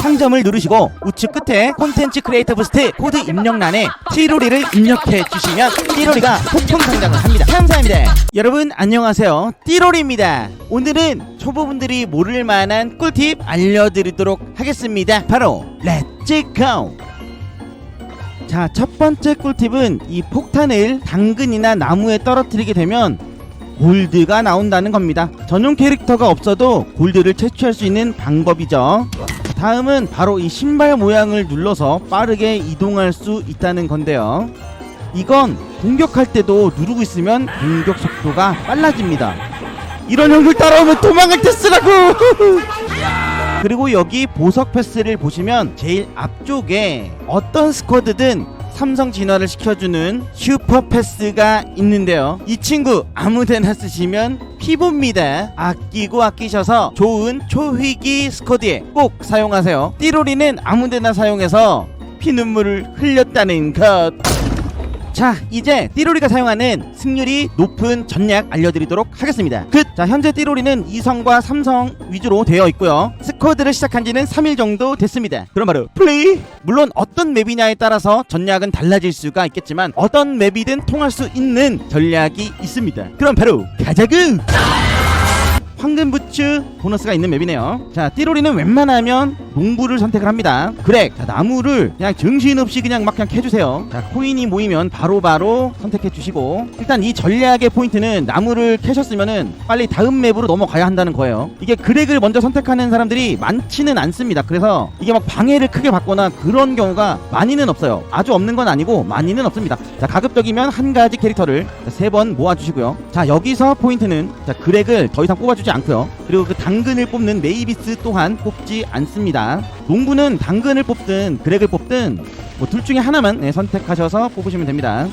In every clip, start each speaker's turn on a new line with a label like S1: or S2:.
S1: 상점을 누르시고 우측 끝에 콘텐츠 크리에이터 부스트 코드 입력란에 띠로리를 입력해 주시면 띠로리가 폭풍 성장을 합니다. 감사합니다. 여러분 안녕하세요. 띠로리입니다. 오늘은 초보분들이 모를 만한 꿀팁 알려드리도록 하겠습니다. 바로 렛츠 고! 자, 첫 번째 꿀팁은 이 폭탄을 당근이나 나무에 떨어뜨리게 되면 골드가 나온다는 겁니다. 전용 캐릭터가 없어도 골드를 채취할 수 있는 방법이죠. 다음은 바로 이 신발 모양을 눌러서 빠르게 이동할 수 있다는 건데요. 이건 공격할 때도 누르고 있으면 공격 속도가 빨라집니다. 이런 형들 따라오면 도망갈 때 쓰라고! 그리고 여기 보석 패스를 보시면 제일 앞쪽에 어떤 스쿼드든 삼성 진화를 시켜주는 슈퍼 패스가 있는데요. 이 친구 아무데나 쓰시면 피보입니다. 아끼고 아끼셔서 좋은 초휘기 스쿼드에 꼭 사용하세요. 띠로리는 아무데나 사용해서 피눈물을 흘렸다는 것. 자 이제 띠로리가 사용하는 승률이 높은 전략 알려드리도록 하겠습니다 끝! 자 현재 띠로리는 2성과 3성 위주로 되어 있고요 스쿼드를 시작한 지는 3일 정도 됐습니다 그럼 바로 플레이! 물론 어떤 맵이냐에 따라서 전략은 달라질 수가 있겠지만 어떤 맵이든 통할 수 있는 전략이 있습니다 그럼 바로 가자구! 황금 부츠 보너스가 있는 맵이네요. 자, 띠로리는 웬만하면 농부를 선택을 합니다. 그래, 자, 나무를 그냥 정신없이 그냥 막 그냥 캐주세요. 자, 코인이 모이면 바로 바로 선택해 주시고 일단 이 전략의 포인트는 나무를 캐셨으면은 빨리 다음 맵으로 넘어가야 한다는 거예요. 이게 그렉을 먼저 선택하는 사람들이 많지는 않습니다. 그래서 이게 막 방해를 크게 받거나 그런 경우가 많이는 없어요. 아주 없는 건 아니고 많이는 없습니다. 자, 가급적이면 한 가지 캐릭터를 세 번 모아주시고요. 자, 여기서 포인트는 자, 그렉을 더 이상 뽑아주지 않고요. 그리고 그 당근을 뽑는 메이비스 또한 뽑지 않습니다. 농구는 당근을 뽑든 그렉을 뽑든 뭐 둘 중에 하나만 네, 선택하셔서 뽑으시면 됩니다.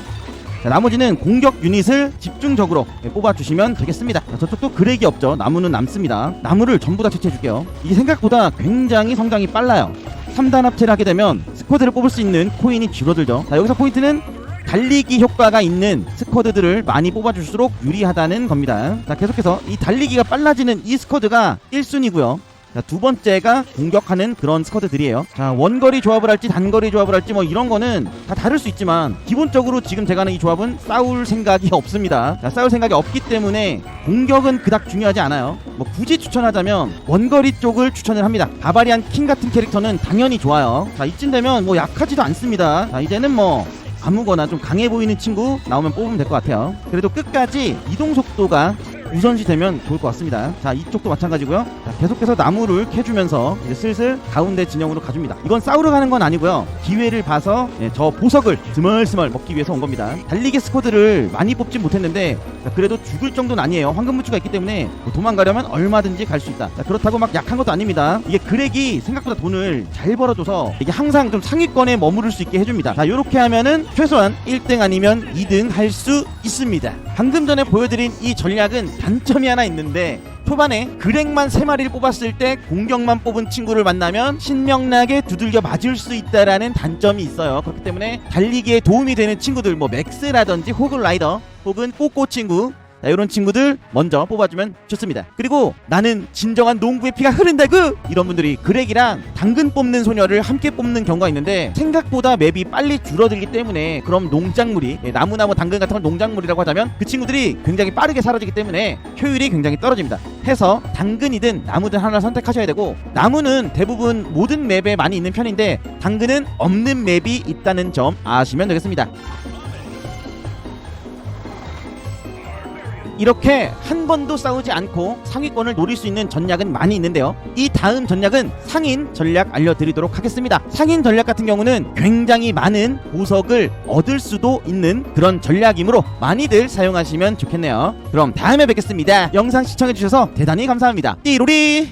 S1: 자, 나머지는 공격 유닛을 집중적으로 네, 뽑아주시면 되겠습니다. 자, 저쪽도 그렉이 없죠. 나무는 남습니다. 나무를 전부 다 채취해줄게요. 이게 생각보다 굉장히 성장이 빨라요. 3단 합체를 하게 되면 스쿼드를 뽑을 수 있는 코인이 줄어들죠. 자, 여기서 포인트는 달리기 효과가 있는 스쿼드들을 많이 뽑아줄수록 유리하다는 겁니다. 자, 계속해서 이 달리기가 빨라지는 이 스쿼드가 1순위고요. 자, 두 번째가 공격하는 그런 스쿼드들이에요. 자, 원거리 조합을 할지 단거리 조합을 할지 뭐 이런 거는 다 다를 수 있지만 기본적으로 지금 제가 하는 이 조합은 싸울 생각이 없습니다. 자, 싸울 생각이 없기 때문에 공격은 그닥 중요하지 않아요. 뭐 굳이 추천하자면 원거리 쪽을 추천을 합니다. 바바리안 킹 같은 캐릭터는 당연히 좋아요. 자, 이쯤 되면 뭐 약하지도 않습니다. 자, 이제는 뭐 아무거나 좀 강해 보이는 친구 나오면 뽑으면 될 것 같아요. 그래도 끝까지 이동 속도가 우선시 되면 좋을 것 같습니다. 자, 이쪽도 마찬가지고요. 자, 계속해서 나무를 캐주면서 이제 슬슬 가운데 진영으로 가줍니다. 이건 싸우러 가는 건 아니고요. 기회를 봐서 예, 저 보석을 스멀스멀 먹기 위해서 온 겁니다. 달리기 스쿼드를 많이 뽑진 못했는데 자, 그래도 죽을 정도는 아니에요. 황금무추가 있기 때문에 뭐 도망가려면 얼마든지 갈 수 있다. 자, 그렇다고 막 약한 것도 아닙니다. 이게 그렉이 생각보다 돈을 잘 벌어줘서 이게 항상 좀 상위권에 머무를 수 있게 해줍니다. 자, 이렇게 하면은 최소한 1등 아니면 2등 할 수 있습니다. 방금 전에 보여드린 이 전략은 단점이 하나 있는데 초반에 그렉만 3마리를 뽑았을 때 공격만 뽑은 친구를 만나면 신명나게 두들겨 맞을 수 있다라는 단점이 있어요. 그렇기 때문에 달리기에 도움이 되는 친구들 뭐 맥스라든지 혹은 라이더 혹은 꼬꼬 친구 자, 이런 친구들 먼저 뽑아주면 좋습니다. 그리고 나는 진정한 농구의 피가 흐른다구 이런 분들이 그렉이랑 당근 뽑는 소녀를 함께 뽑는 경우가 있는데 생각보다 맵이 빨리 줄어들기 때문에 그럼 농작물이 예, 나무나 뭐 당근 같은 걸 농작물이라고 하자면 그 친구들이 굉장히 빠르게 사라지기 때문에 효율이 굉장히 떨어집니다. 해서 당근이든 나무든 하나 선택하셔야 되고 나무는 대부분 모든 맵에 많이 있는 편인데 당근은 없는 맵이 있다는 점 아시면 되겠습니다. 이렇게 한 번도 싸우지 않고 상위권을 노릴 수 있는 전략은 많이 있는데요. 이 다음 전략은 상인 전략 알려드리도록 하겠습니다. 상인 전략 같은 경우는 굉장히 많은 보석을 얻을 수도 있는 그런 전략이므로 많이들 사용하시면 좋겠네요. 그럼 다음에 뵙겠습니다. 영상 시청해주셔서 대단히 감사합니다. 띠로리!